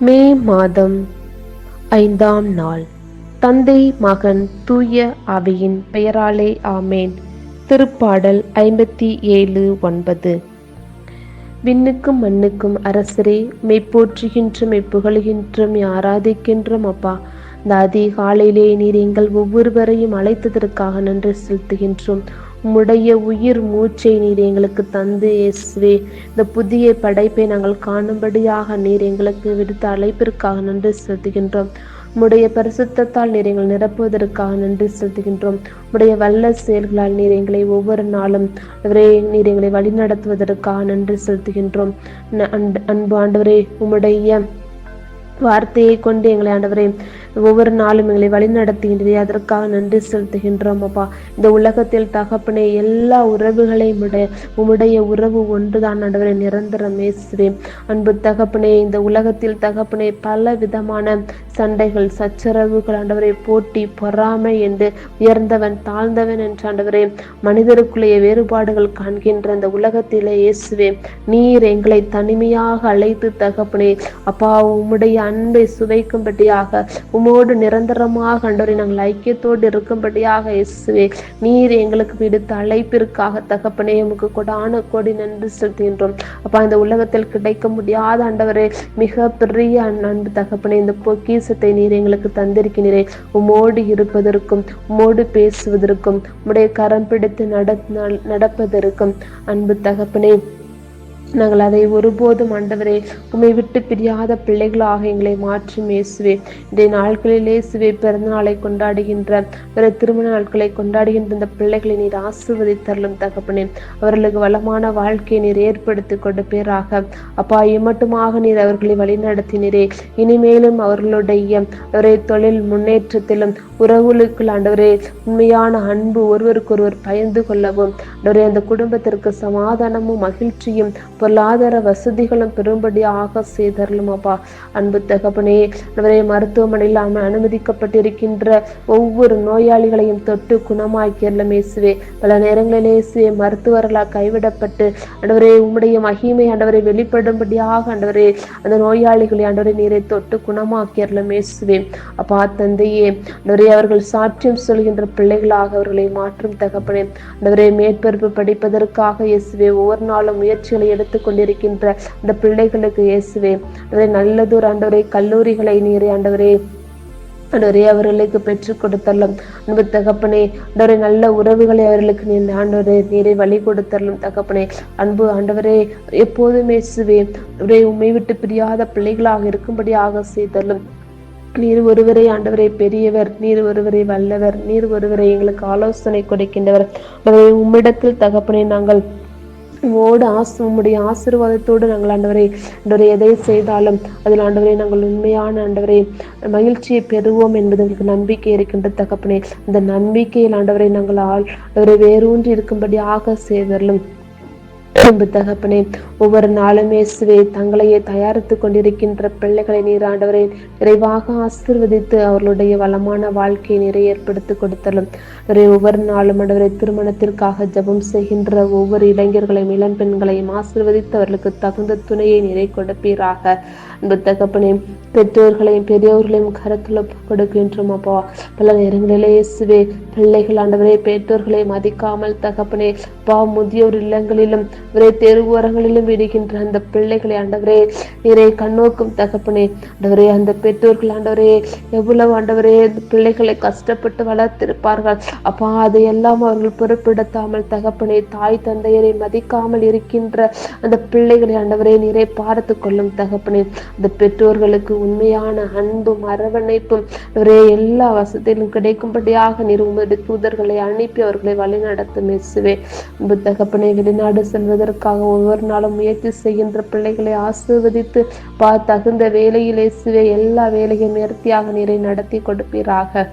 மே மாதம் ஐந்தாம் நாள். தந்தை மகன் தூய அவையின் பெயராலே ஆமேன். திருப்பாடல் ஐம்பத்தி ஏழு ஒன்பது. விண்ணுக்கும் மண்ணுக்கும் அரசரே மெய்ப்போற்றுகின்ற மெய்ப்புகழுகின்ற மெய் ஆராதிக்கின்றோம் அப்பா. இந்த அதிகாலையிலே நீர் எங்கள் ஒவ்வொருவரையும் அழைத்ததற்காக நன்றி செலுத்துகின்றோம். உம்முடைய உயிர் மூச்சை நீர் எங்களுக்கு தந்து இயேசுவே. இந்த புதிய படைப்பை நாங்கள் காணும்படியாக நீர் எங்களுக்கு விடுத்த அழைப்பிற்காக நன்றி செலுத்துகின்றோம். உம்முடைய பரிசுத்தத்தால் நீர் எங்கள் நிரப்புவதற்காக நன்றி செலுத்துகின்றோம். உம்முடைய வல்ல செயல்களால் நீர் எங்களை ஒவ்வொரு நாளும் அவரே நீர் எங்களை வழிநடத்துவதற்காக நன்றி செலுத்துகின்றோம். அன்பு- அன்பு ஆண்டவரே உம்முடைய வார்த்தையை கொண்டு எங்களை ஆண்டவரே ஒவ்வொரு நாளும் எங்களை வழி நடத்துகின்றே அதற்காக நன்றி செலுத்துகின்றோம் அப்பா. இந்த உலகத்தில் தகப்பனே எல்லா உறவுகளையும் விட உம்முடைய உறவு ஒன்றுதான் ஆண்டவரே நிரந்தரம் ஏசுவேன் அன்பு தகப்பனே இந்த உலகத்தில் தகப்பனே பல விதமான சண்டைகள் சச்சரவுகள் ஆண்டவரை போட்டி பொறாமை என்று உயர்ந்தவன் தாழ்ந்தவன் என்ற ஆண்டவரே மனிதருக்குள்ளேயே வேறுபாடுகள் காண்கின்ற இந்த உலகத்திலே இயேசுவே நீர் எங்களை தனிமையாக அழைத்து தகப்பனே அப்பா உம்முடைய அன்பை சுவைக்கும்படியாக உமோடு நிரந்தரமாக ஆண்டவரே நாங்கள் ஐக்கியத்தோடு இருக்கும்படியாக இயேசுவே நீர் எங்களுக்கு விடுத்த அழைப்பிற்காக தகப்பனே உமக்கு கொடான கொடி நன்றி செலுத்துகின்றோம். அப்பா இந்த உலகத்தில் கிடைக்க முடியாத ஆண்டவரே மிக பெரிய அன்பு தகப்பனே இந்த பொக்கிசத்தை நீர் எங்களுக்கு தந்திருக்கிறீரே. உமோடு இருப்பதற்கும் உமோடு பேசுவதற்கும் உடைய கரம் பிடித்து நட- நடப்பதற்கும் அன்பு தகப்பனே நாங்கள் அதை ஒருபோதும் ஆண்டவரே உண்மை விட்டு பிரியாத பிள்ளைகளாக எங்களை மாற்றி மேசுவே இந்த நாட்களில் இயேசுவே பிறந்த நாளை கொண்டாடுகின்ற பிற திருமண நாட்களை கொண்டாடுகின்ற இந்த பிள்ளைகளை நீர் ஆசிர்வதித்தரலும் தகப்பனே. அவர்களுக்கு வளமான வாழ்க்கையை நீர் ஏற்படுத்தி கொடுப்பீராக. அப்பா மட்டுமாக நீர் அவர்களை வழிநடத்தினரே. இனிமேலும் அவர்களுடைய அவரை தொழில் முன்னேற்றத்திலும் உறவுகளுக்குள் ஆண்டவரே உண்மையான அன்பு ஒருவருக்கொருவர் பயந்து கொள்ளவும் ஆண்டவரே அந்த குடும்பத்திற்கு சமாதானமும் மகிழ்ச்சியும் பொருளாதார வசதிகளும் பெரும்படியாக செய்தரலும் அப்பா. அன்பு தகப்பனே ஆண்டவரே மருத்துவமனையில் அனுமதிக்கப்பட்டிருக்கின்ற ஒவ்வொரு நோயாளிகளையும் தொட்டு குணமாக்கியறலும் இயேசுவே பல நேரங்களில் இயேசுவே மருத்துவர்களால் கைவிடப்பட்டு ஆண்டவரே உம்முடைய மகிமை ஆண்டவரை வெளிப்படும்படியாக ஆண்டவரே அந்த நோயாளிகளை ஆண்டவரை நீரை தொட்டு குணமாக்கியறலும் இயேசுவே அப்பா தந்தையே ஆண்டவரே அவர்கள் சாட்சியம் சொல்கின்ற பிள்ளைகளாக அவர்களை மாற்றும் தகப்பனே. ஆண்டவரே மேற்பரப்பு படிப்பதற்காக இயேசுவே ஒவ்வொரு நாளும் முயற்சிகளை எடுத்து எடுத்துக் கொண்டிருக்கின்ற அந்த பிள்ளைகளுக்கு இயேசுவே. ஆண்டவரே நல்லதொரு ஆண்டவரே கல்லூரிகளை நீரே ஆண்டவரே. ஆண்டவரே அவர்களுக்கு பெற்றுக் கொடுத்தரலும் அன்பு தகப்பனே. ஆண்டவரே நல்ல உறவுகளை அவர்களுக்கு நீர் ஆண்டவரே நீரை வழி கொடுத்தரலும் தகப்பனே. அன்பு ஆண்டவரே எப்போதுமே சுவே ஒரே உண்மை விட்டு பிரியாத பிள்ளைகளாக இருக்கும்படியாக செய்தரலும். நீர் ஒருவரே ஆண்டவரை பெரியவர். நீர் ஒருவரை வல்லவர். நீர் ஒருவரை எங்களுக்கு ஆலோசனை கொடுக்கின்றவர். உம்மிடத்தில் தகப்பனே நாங்கள் ஓடு ஆசு உம்முடைய ஆசீர்வாதத்தோடு நாங்கள் ஆண்டவரை ஆண்டவரை எதை செய்தாலும் அதில் ஆண்டவரை நாங்கள் உண்மையான ஆண்டவரை மகிழ்ச்சியை பெறுவோம் என்பது எங்களுக்கு நம்பிக்கை இருக்கின்ற தகப்பனே. அந்த நம்பிக்கையில் ஆண்டவரை நாங்கள் ஆள் அவரை வேரூன்றி இருக்கும்படியாக செய்தரலும். அன்பு தகப்பனே ஒவ்வொரு நாளும் இயேசுவே தங்களையே தயாரித்து கொண்டிருக்கின்ற பிள்ளைகளை நீர் ஆண்டவரை நிறைவாக ஆசிர்வதித்து அவர்களுடைய வளமான வாழ்க்கையை நிறை ஏற்படுத்தி கொடுத்தலும். ஒவ்வொரு நாளும் ஆண்டவரை திருமணத்திற்காக ஜெபம் செய்கின்ற ஒவ்வொரு இளைஞர்களையும் இளம் பெண்களையும் ஆசிர்வதித்து அவர்களுக்கு தகுந்த துணையை நிறை கொடுப்பீராக. அன்பு தகப்பனே பெற்றோர்களையும் பெரியோர்களையும் கருத்துல கொடுக்கின்றோம் அப்பா. பல நேரங்களிலே இயேசுவே பிள்ளைகள் ஆண்டவரே பெற்றோர்களை மதிக்காமல் தகப்பனே பா முதியோர் இல்லங்களிலும் ஒரே தெருவோரங்களிலும் விடுகின்ற அந்த பிள்ளைகளை ஆண்டவரே நீரை கண்ணோக்கும் தகப்பனே. ஆண்டவரே அந்த பெற்றோர்கள் ஆண்டவரே எவ்வளவு ஆண்டவரே அந்த பிள்ளைகளை கஷ்டப்பட்டு வளர்த்திருப்பார்கள். அப்பா அதையெல்லாம் அவர்கள் பொறுப்பெடுத்தாமல் தகப்பனே தாய் தந்தையரை மதிக்காமல் இருக்கின்ற அந்த பிள்ளைகளை ஆண்டவரே நீரை பார்த்து கொள்ளும் தகப்பனே. அந்த பெற்றோர்களுக்கு உண்மையான அன்பும் அரவணைப்பும் ஒரே எல்லா வசதியிலும் கிடைக்கும்படியாக நீர் உமது தூதர்களை அனுப்பி அவர்களை வழிநடத்தும் இயேசுவே தகப்பனை வெளிநாடு செல்வதற்காக ஒவ்வொரு நாளும் முயற்சி செய்கின்ற பிள்ளைகளை ஆசீர்வதித்து பா தகுந்த வேலையில் இயேசுவே எல்லா வேலையும் நேர்த்தியாக நீரை நடத்தி கொடுப்பீராக.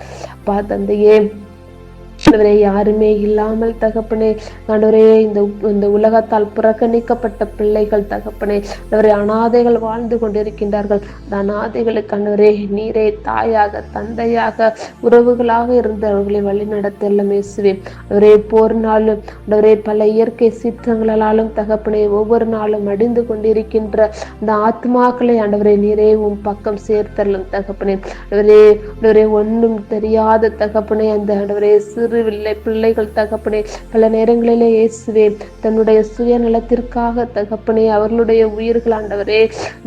பா தந்தையே ஆண்டவரே யாருமே இல்லாமல் தகப்பனே ஆண்டவரே இந்த இந்த உலகத்தால் புறக்கணிக்கப்பட்ட பிள்ளைகள் தகப்பனே ஆண்டவரே அனாதைகள் வாழ்ந்து கொண்டிருக்கின்றார்கள். அந்த அனாதைகளுக்கு ஆண்டவரே நீரே தாயாக தந்தையாக உறவுகளாக இருந்தவர்களை வழி நடத்தல மேசுவே அவரே போர் நாளும் ஆண்டவரே பல இயற்கை சீற்றங்களாலும் தகப்பனே ஒவ்வொரு நாளும் அடிந்து கொண்டிருக்கின்ற அந்த ஆத்மாக்களை ஆண்டவரே நீரே உன் பக்கம் சேர்த்தல்லும் தகப்பனே. ஆண்டவரே ஆண்டவரே ஒன்றும் தெரியாத தகப்பனே அந்த ஆண்டவரே சிறு பிள்ளை பிள்ளைகள் தகப்பனே பல நேரங்களிலே இயேசுவே தன்னுடைய சுயநலத்திற்காக தகப்பனே அவர்களுடைய உயிர்கள் ஆண்டவரே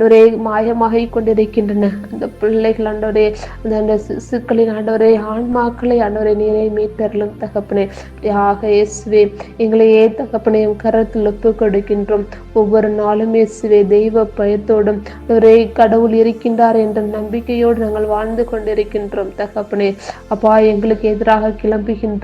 ஒரே மாயமாகி கொண்டிருக்கின்றன. அந்த பிள்ளைகள் ஆண்டவரே அந்த அந்த சிசுக்களின் ஆண்டவரே ஆன்மாக்களை ஆண்டவரே நீரை மீட்டர்களும் தகப்பனே. யாக இயேசுவே எங்களையே தகப்பனே கரத்தில் ஒப்பு கொடுக்கின்றோம். ஒவ்வொரு நாளும் இயேசுவே தெய்வ பயத்தோடும் ஒரே கடவுள் இருக்கின்றார் என்ற நம்பிக்கையோடு நாங்கள் வாழ்ந்து கொண்டிருக்கின்றோம் தகப்பனே. அப்பா எங்களுக்கு எதிராக கிளம்புகின்ற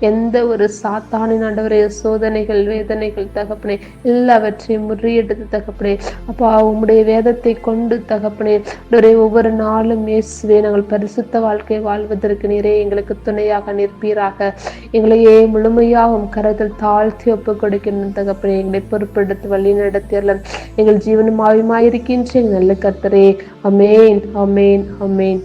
எந்த ஒரு சாத்தானின் ஆண்டவரே சோதனைகள் வேதனைகள் தகப்பனே எல்லாவற்றையும் முறியெடுத்து தகப்பனே அப்பா உம்முடைய வேதத்தை கொண்டு தகப்பனே ஒரே ஒவ்வொரு நாளும் இயேசுவே நாங்கள் பரிசுத்த வாழ்க்கை வாழ்வதற்கு நீரே எங்களுக்கு துணையாக நிற்பீராக. எங்களையே முழுமையாக உம் கரத்தில் தாழ்த்தி ஒப்பு கொடுக்கின்ற தகப்பனே எங்களை பொறுப்பெடுத்து வழி நடத்தியல்லாம் எங்கள் ஜீவனும் ஆயுமாயிருக்கின்ற எங்கள் நல்ல கர்த்தரே. அமேன் அமேன் அமேன்